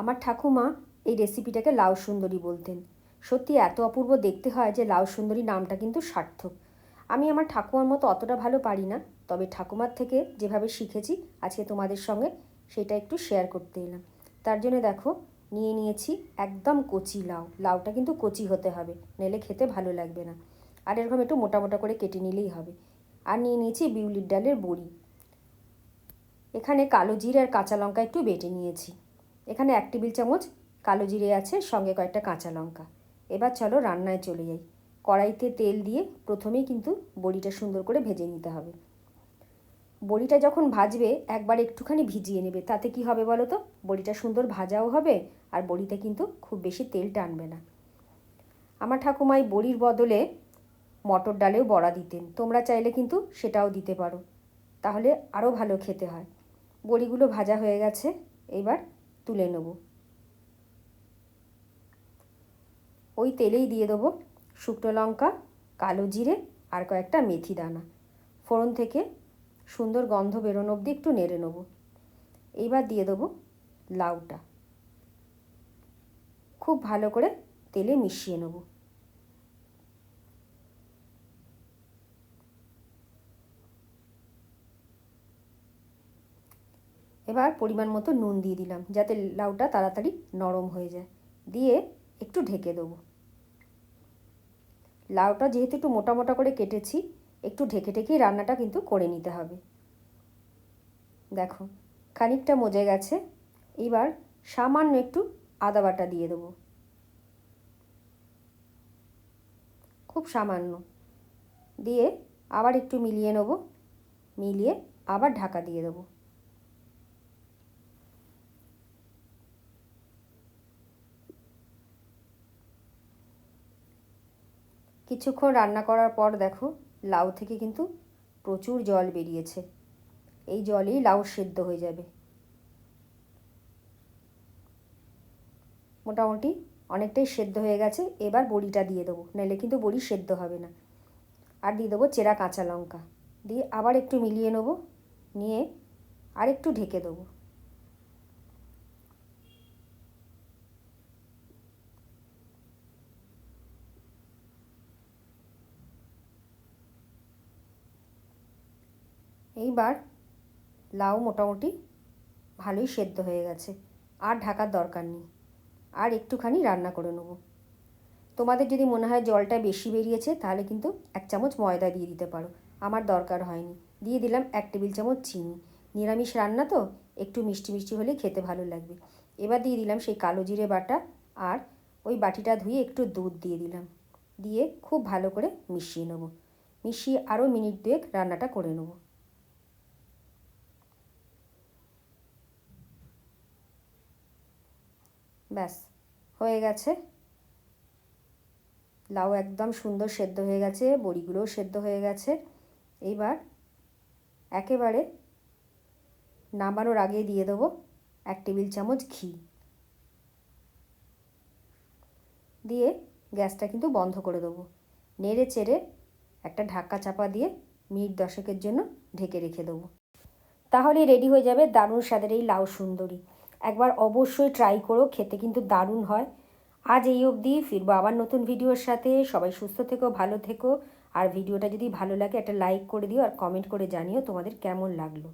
আমার ঠাকুমা এই রেসিপিটাকে লাউ সুন্দরী বলতেন। সত্যি এত অপূর্ব দেখতে হয় যে লাউ সুন্দরী নামটা কিন্তু সার্থক। আমি আমার ঠাকুমার মতো অতটা ভালো পারি না, তবে ঠাকুমার থেকে যেভাবে শিখেছি, আজকে তোমাদের সঙ্গে সেটা একটু শেয়ার করতে এলাম। তার জন্য দেখো, নিয়ে নিয়েছি একদম কচি লাউ। লাউটা কিন্তু কচি হতে হবে নইলে খেতে ভালো লাগবে না। আর এরকম একটু মোটা মোটা করে কেটে নিলেই হবে। আর নিয়ে নিয়েছি বিউলির ডালের বড়ি। এখানে কালো জিরে আর কাঁচা লঙ্কা একটু বেটে নিয়েছি। এখানে এক টেবিল চামচ কালো জিরে আছে, সঙ্গে কয়েকটা কাঁচা লঙ্কা। এবার চলো রান্নায় চলে যাই। কড়াইতে তেল দিয়ে প্রথমেই কিন্তু বড়িটা সুন্দর করে ভেজে নিতে হবে। বড়িটা যখন ভাজবে, একবার একটুখানি ভিজিয়ে নেবে। তাতে কি হবে বলো তো? বড়িটা সুন্দর ভাজাও হবে আর বড়িতে কিন্তু খুব বেশি তেল টানবে না। আমার ঠাকুমাই বড়ির বদলে মটর ডালেও বড়া দিতেন। তোমরা চাইলে কিন্তু সেটাও দিতে পারো। তাহলে আরও ভালো খেতে হয়। বড়িগুলো ভাজা হয়ে গেছে। এবার তুলে নেব। ওই তেলেই দিয়ে দেবো শুকনো লঙ্কা, কালো জিরে আর কয়েকটা মেথি দানা। ফোড়ন থেকে সুন্দর গন্ধ বেরোনো অবধি একটু নেড়ে নেব। এইবার দিয়ে দেবো লাউটা। খুব ভালো করে তেলে মিশিয়ে নেব। এবার পরিমাণ মতো নুন দিয়ে দিলাম, যাতে লাউটা তাড়াতাড়ি নরম হয়ে যায়। দিয়ে একটু ঢেকে দেবো। লাউটা যেহেতু একটু মোটা মোটা করে কেটেছি, একটু ঢেকে ঢেকেই রান্নাটা কিন্তু করে নিতে হবে। দেখো, খানিকটা মজে গেছে। এবার সামান্য একটু আদা বাটা দিয়ে দেবো। খুব সামান্য। দিয়ে আবার একটু মিলিয়ে নেব। মিলিয়ে আবার ঢাকা দিয়ে দেবো। কিছুক্ষণ রান্না করার পর দেখো, লাউ থেকে কিন্তু প্রচুর জল বেরিয়েছে। এই জলেই লাউ সেদ্ধ হয়ে যাবে। মোটামুটি অনেকটাই সেদ্ধ হয়ে গেছে, এবার বড়িটা দিয়ে দেবো। নাহলে কিন্তু বড়ি সেদ্ধ হবে না। আর দিয়ে দেবো চেরা কাঁচা লঙ্কা। দিয়ে আবার একটু মিলিয়ে নেব, নিয়ে আর একটু ঢেকে দেবো। এইবার লাউ মোটামুটি ভালোই সেদ্ধ হয়ে গেছে। আর ঢাকার দরকার নেই। আর একটুখানি রান্না করে নেব। তোমাদের যদি মনে হয় জলটা বেশি বেরিয়েছে, তাহলে কিন্তু এক চামচ ময়দা দিয়ে দিতে পারো। আমার দরকার হয়নি। দিয়ে দিলাম এক টেবিল চামচ চিনি। নিরামিষ রান্না তো, একটু মিষ্টি মিষ্টি হলে খেতে ভালো লাগবে। এবার দিয়ে দিলাম সেই কালো জিরে বাটা আর ওই বাটিটা ধুয়ে একটু দুধ দিয়ে দিলাম। দিয়ে খুব ভালো করে মিশিয়ে নেব। মিশিয়ে আরও মিনিট দুয়েক রান্নাটা করে নেব। ব্যাস, হয়ে গেছে। লাউ একদম সুন্দর সেদ্ধ হয়ে গেছে, বড়িগুলোও সেদ্ধ হয়ে গেছে। এইবার একেবারে নামানোর আগে দিয়ে দেবো এক টেবিল চামচ ঘি। দিয়ে গ্যাসটা কিন্তু বন্ধ করে দেবো। নেড়ে চেড়ে একটা ঢাকা চাপা দিয়ে মিনিট দশকের জন্য ঢেকে রেখে দেবো। তাহলেই রেডি হয়ে যাবে দারুণ স্বাদের এই লাউ সুন্দরী। একবার অবশ্যই ট্রাই করো, খেতে কিন্তু দারুণ হয়। আজ এই অবধি, ফিরবো আবার নতুন ভিডিওর সাথে। সবাই সুস্থ থেকো, ভালো থেকো। আর ভিডিওটা যদি ভালো লাগে, একটা লাইক করে দিও আর কমেন্ট করে জানিও তোমাদের কেমন লাগল।